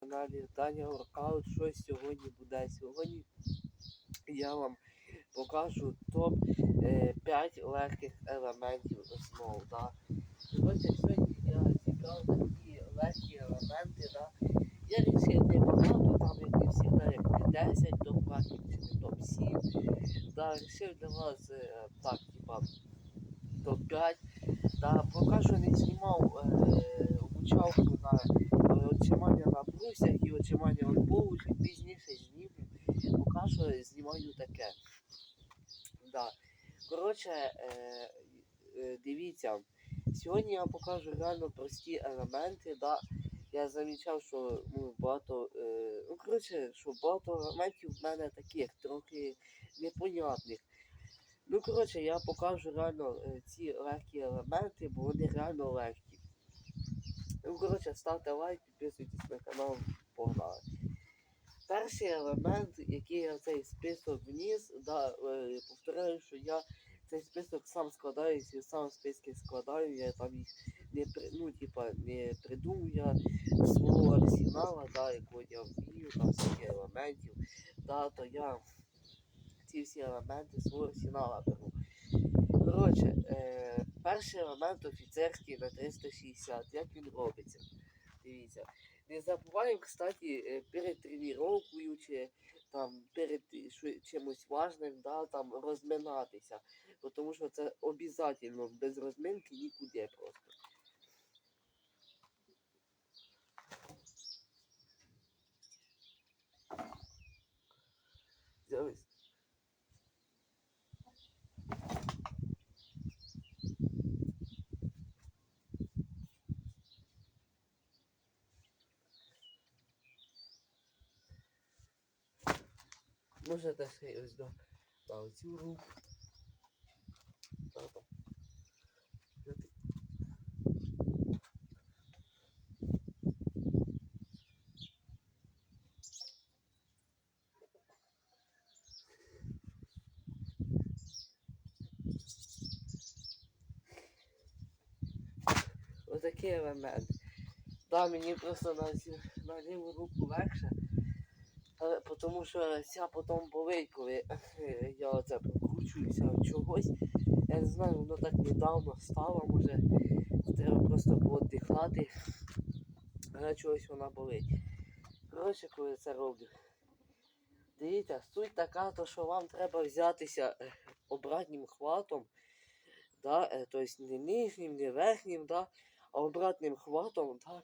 каналі Таня Воркаут. Що сьогодні буде? Сьогодні я вам покажу топ 5 легких елементів основ. Да? Коротше, сьогодні я зібрав такі легкі елементи. Да? Я рішив не багато, там як і завжди, як 10 топ легких чи не топ 7. Да, рішив для вас е, так, типа топ 5. Да, поки що не знімав е, обучалку е, отжимання на брусях і отжимання від полу, пізніше зніму. Поки що знімаю таке. Да. Коротше, е, е, дивіться, сьогодні я покажу реально прості елементи. Да. Я замічав, що ну, багато, е, ну, коротше, що багато елементів в мене таких, трохи непонятних. Ну, коротше, я покажу реально е, ці легкі елементи, бо вони реально легкі. Ну, коротше, ставте лайк, підписуйтесь на канал, погнали. Перший елемент, який я в цей список вніс, да, е, повторяю, що я цей список сам складаю, сам списки складаю, я там їх не ну, типа, не придумую я свого арсенала, да, якого я вмію, там всяких елементів, да, то я ці всі елементи свого арсенала беру. Коротше, е, перший елемент офіцерський на 360. Як він робиться? Дивіться. Не забуваємо, кстати, е, перед тренуванням чи там перед чимось важним, да, там розминатися. Тому що це обов'язково, без розминки нікуди просто. Ще й ось до. Де ти? Отакий елемент. Да, мені просто на, на ліву руку легше. Але тому що ця потім болить, коли е, я оце прокручуюся чогось. Я не знаю, воно так недавно стало, може треба просто пооддихати. Але чогось вона болить. Коротше, коли це роблю. Дивіться, суть така, то що вам треба взятися е, обратнім хватом, да, е, тобто не нижнім, не верхнім, да, а обратним хватом, да,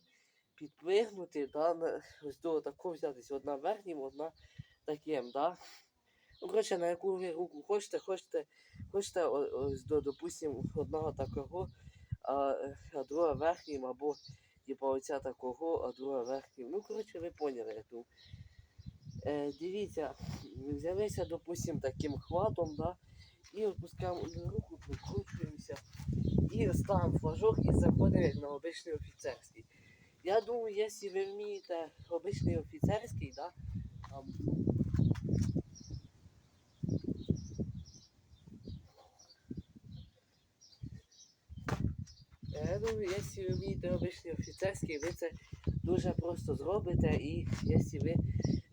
підплигнути, да, ось до такого взятися, одна верхнім, одна таким, да. Ну, коротше, на яку ви руку хочете, хочете, хочете ось до, допустим, одного такого, а, а друга верхнім, або типа оця такого, а друга верхнім. Ну, коротше, ви поняли яку. Е, дивіться, взялися, допустим, таким хватом, да, і опускаємо руку, прикручуємося, і ставимо флажок і заходимо на обичний офіцерський. Я думаю, якщо ви вмієте обичний офіцерський, да, там, Я думаю, якщо ви вмієте обичний офіцерський, ви це дуже просто зробите, і якщо ви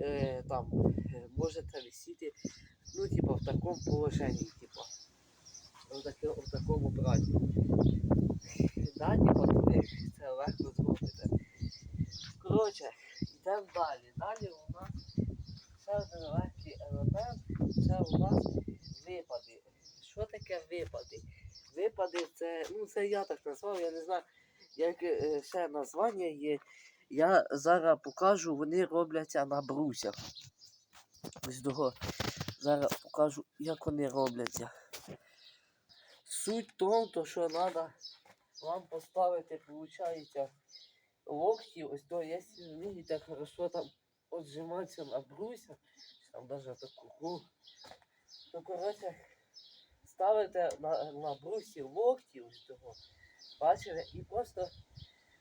е, там е, можете висіти, ну, типа, в такому положенні, типа, в, таки, в такому браті. Да, ви це легко зробите. Коротше, йдемо далі. Далі у нас ще один легкий елемент, це у нас випади. Що таке випади? Випади це, ну це я так назвав, я не знаю, яке е, ще названня є. Я зараз покажу, вони робляться на брусях. Ось того. Зараз покажу, як вони робляться. Суть в тому, що треба вам поставити, виходить, локті, ось то, якщо ви так хорошо там отжиматися на брусях, там навіть таку, то коротше, ставите на, на брусі локті ось того, бачите, і просто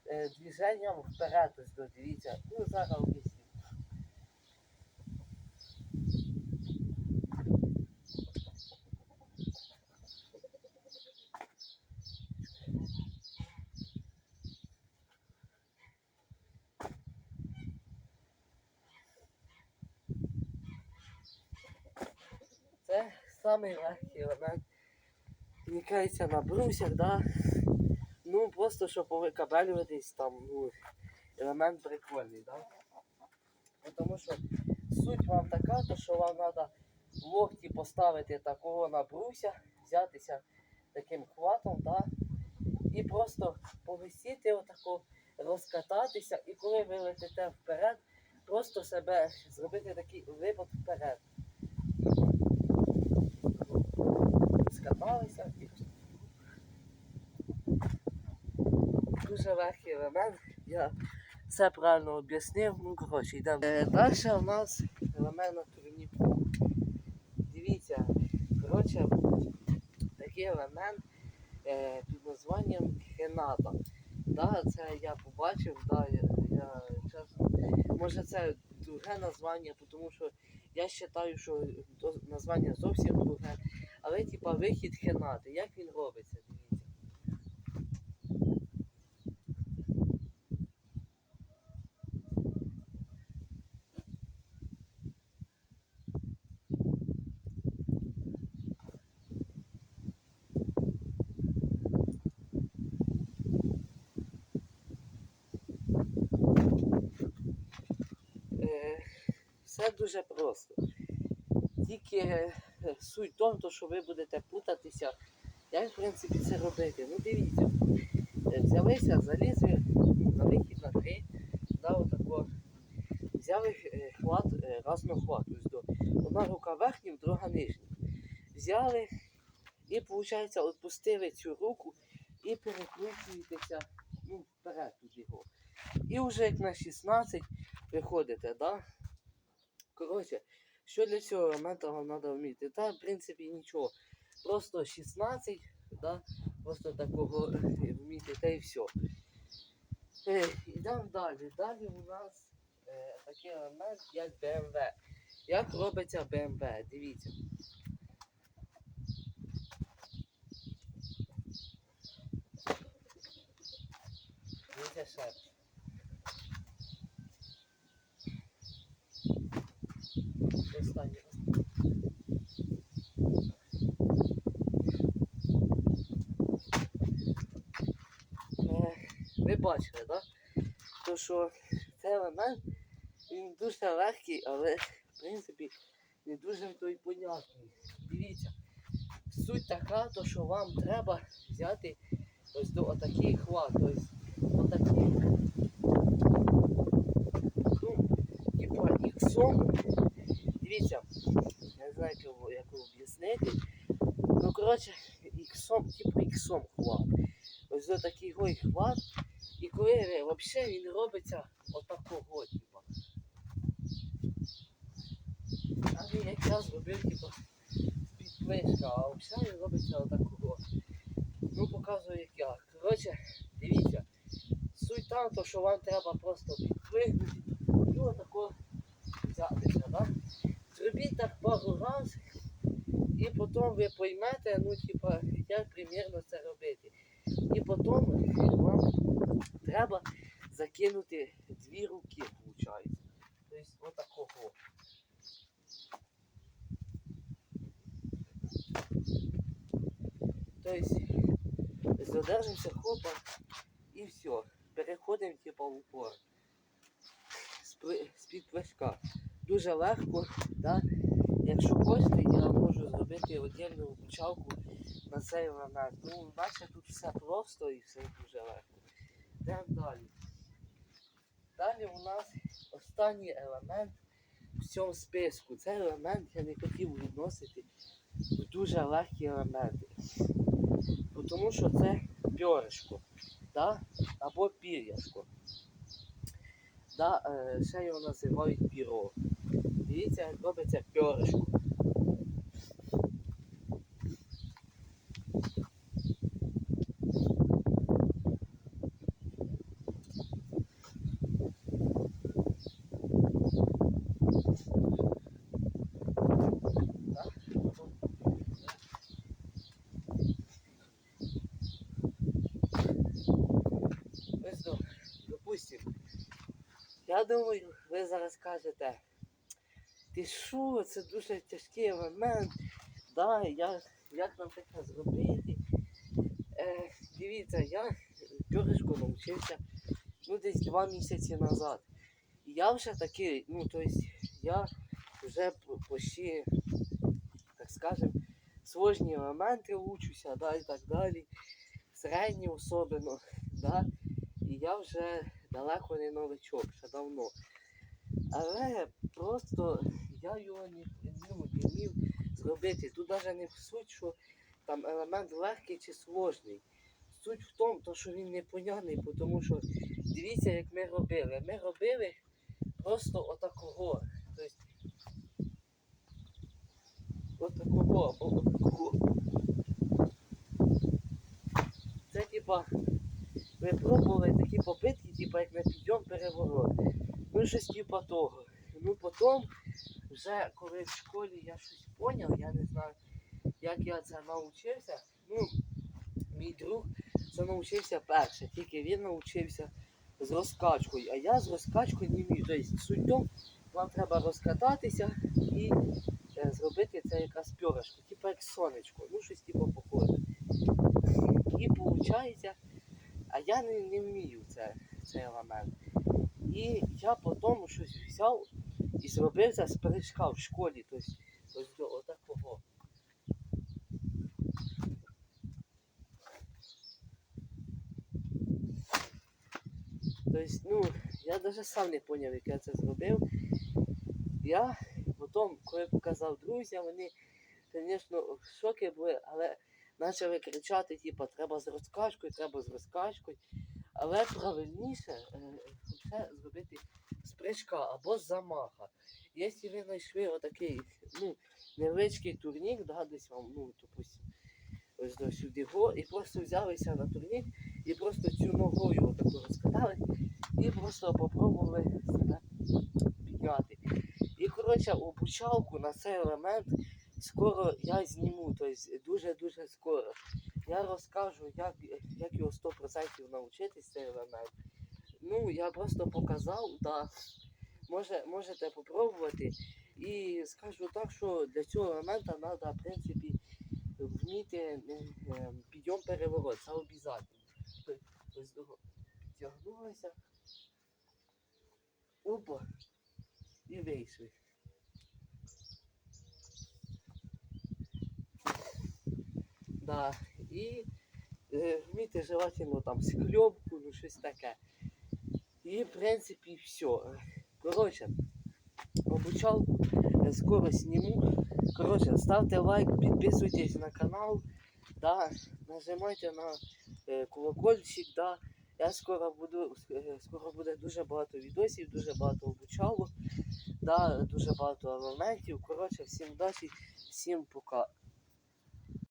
е, движенням вперед ось до дивіться. Ну зараз Це самий легкий елемент. Вмикається на брусях, да? Ну просто щоб повикабелюватись там, ну, елемент прикольний, да? Ну, Тому що суть вам така, то що вам треба локті поставити такого на бруся, взятися таким хватом, да? і просто повисіти отако, розкататися, і коли ви летите вперед, просто себе зробити такий випад вперед. Скаталися дуже легкий елемент. Я все правильно об'яснив. Ну, коротше, йдемо. Е, далі у нас елемент на турніку. Дивіться, коротше, такий елемент е, під названням Хената. Да, це я побачив, да, я, я чесно. Може це друге названня, тому що я вважаю, що названня зовсім друге. Але типа вихід хенати. Як він робиться, дивіться. Е, все дуже просто. Тільки суть в тому, що ви будете путатися, як в принципі це робити. Ну дивіться, е, взялися, залізли на вихід на три, да, отако. Взяли е, хват, е, разно хват. Одна рука верхня, друга нижня. Взяли і, виходить, відпустили цю руку і перекручуєтеся ну, вперед тут його. І вже як на 16 виходите, да? Коротше, що для цього елемента треба вміти? Та, в принципі, нічого. Просто 16, да? просто такого е, вміти, та і все. Е, Йдемо далі. Далі у нас е, такий елемент, як BMW. Як робиться BMW? Дивіться. Дивіться ще. Останній раз. Е, Ви бачили, так? То що цей елемент він дуже легкий, але в принципі не дуже той понятний. Дивіться, суть така, то що вам треба взяти ось до отакий хват, тобто отакий. Ну, типа іксом. Дивіться, я не знаю, як його об'яснити. Ну, коротше, іксом, типу іксом хват. Ось до такий хват. І взагалі він робиться отакого, типа. А він якраз робив, типа, з-під а взагалі він робиться отакого. Ну, показую як я. Коротше, дивіться. Суть там, то, що вам треба просто підплигнути і отако взятися, да? Зробіть так пару разів, і потім ви поймете, ну, типа, як примірно це робити. І потім вам треба закинути дві руки, виходить. Тобто отакого. Тобто задержимося, хопа, і все. Переходимо типа в упор. З-під плечка. Дуже легко, да? Якщо хочете, я можу зробити віддільну обучалку на цей елемент. Ну, наче тут все просто і все дуже легко. Йдемо далі. Далі у нас останній елемент в цьому списку. Цей елемент я не хотів відносити в дуже легкі елементи. Тому що це пьоришко, да? або пір'яшко. Да? Е, ще його називають піро. Дивіться, як робиться пьоришко. Ну, я думаю, ви зараз кажете, ти що, це дуже тяжкий елемент. Да, я, як нам таке зробити? Е, дивіться, я пюрешку навчився ну, десь два місяці назад. Я вже такий, ну, тобто я вже почти, так скажем, сложні елементи учуся, да, і так далі. Середні особливо, да. І я вже далеко не новичок, ще давно. Але просто я його не, не вмів зробити. Тут навіть не суть, що там елемент легкий чи сложний. Суть в тому, то, що він непонятний, тому що дивіться, як ми робили. Ми робили просто отакого. Тобто, отакого отакого. Це типа, ми пробували такі попитки, типа як на підйом переворот. Ну, щось типа того. Ну потім, вже коли в школі я щось поняв, я не знаю, як я це навчився. Ну, мій друг це навчився перше, тільки він навчився з розкачкою, а я з розкачкою не вмію. Тобто суть тому, вам треба розкататися і е, зробити це якраз пьоришко, типу як сонечко, ну щось типу похоже. І виходить, а я не, не вмію це, цей елемент. І я потім щось взяв і зробив це з прыжка в школі. Тобто, ось до отакого. Тобто, ну, я навіть сам не зрозумів, як я це зробив. Я потім, коли показав друзям, вони, звісно, в шокі були, але почали кричати, типу, треба з розкачкою, треба з розкачкою. Але правильніше е, це зробити з прыжка або замаха. Якщо ви знайшли отакий ну, невеличкий турнік, да, десь вам, ну, допустим, ось до сюди го, і просто взялися на турнік і просто цю ногою отаку розкатали і просто попробували себе підняти. І коротше обучалку на цей елемент скоро я зніму, тобто дуже-дуже скоро. Я розкажу, як, як його 100% навчитись цей елемент. Ну, я просто показав, да. Може, можете попробувати. І скажу так, що для цього елемента треба, в принципі, вміти е, е, підйом переворот. Це обов'язково. Того підтягнулися. Опа. І вийшли. Да. І е, вміти желательно там скльопку, ну щось таке. І в принципі все. Коротше, обучалку е, скоро зніму. Коротше, ставте лайк, підписуйтесь на канал, да, нажимайте на е, колокольчик, да. Я скоро буду, е, скоро буде дуже багато відосів, дуже багато обучалок, да, дуже багато елементів. Коротше, всім удачі, всім пока.